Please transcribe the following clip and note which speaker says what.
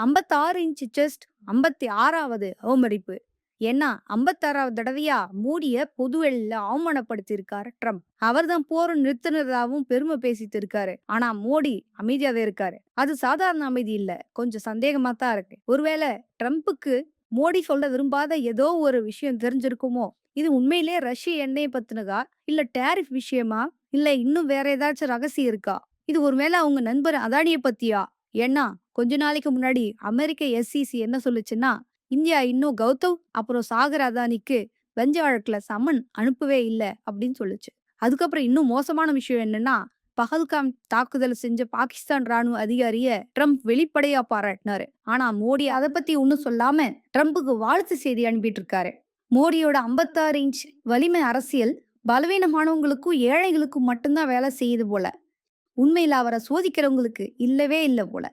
Speaker 1: 56 inch chest 56வது அவமதிப்பு. ஏன்னா 56வது தடவையா மோடிய பொதுவெளியில அவமானப்படுத்தியிருக்காரு ட்ரம்ப். அவர்தான் போர் நிறுத்தினதாகவும் பெருமை பேசிட்டு இருக்காரு. ஆனா மோடி அமைதியாவே இருக்காரு. அது சாதாரண அமைதி இல்ல. கொஞ்சம் சந்தேகமா தான் இருக்கு. ஒருவேளை ட்ரம்புக்கு மோடி சொல்ல விரும்பாத ஏதோ ஒரு விஷயம் தெரிஞ்சிருக்குமோ? இது உண்மையிலேயே ரஷ்ய எண்ணெய் பத்தினதா? இல்ல டேரிஃப் விஷயமா? இல்ல இன்னும் வேற ஏதாச்சும் ரகசியம் இருக்கா? இது ஒருவேளை அவங்க நண்பர் அதானிய பத்தியா? ஏன்னா கொஞ்ச நாளைக்கு முன்னாடி அமெரிக்க எஸ்இசி என்ன சொல்லுச்சுன்னா, இந்தியா இன்னும் கௌதம் அப்புறம் சாகர் அதானிக்கு வெஞ்ச வழக்குல சமன் அனுப்பவே இல்ல அப்படின்னு சொல்லுச்சு. அதுக்கப்புறம் இன்னும் மோசமான விஷயம் என்னன்னா, பகல்காம் தாக்குதல் செஞ்ச பாகிஸ்தான் ராணுவ அதிகாரிய ட்ரம்ப் வெளிப்படையா பாராட்டினாரு. ஆனா மோடி அத பத்தி ஒண்ணும் சொல்லாம ட்ரம்புக்கு வாழ்த்து செய்தி அனுப்பிட்டு இருக்காரு. மோடியோட 56 இன்ச் வலிமை அரசியல் பலவீனமானவங்களுக்கும், ஏழைகளுக்கும் மட்டும் தான் வேலை செய்யுது போல. உண்மையில அவர சோதிக்கிறவங்களுக்கு இல்லவே இல்ல போல.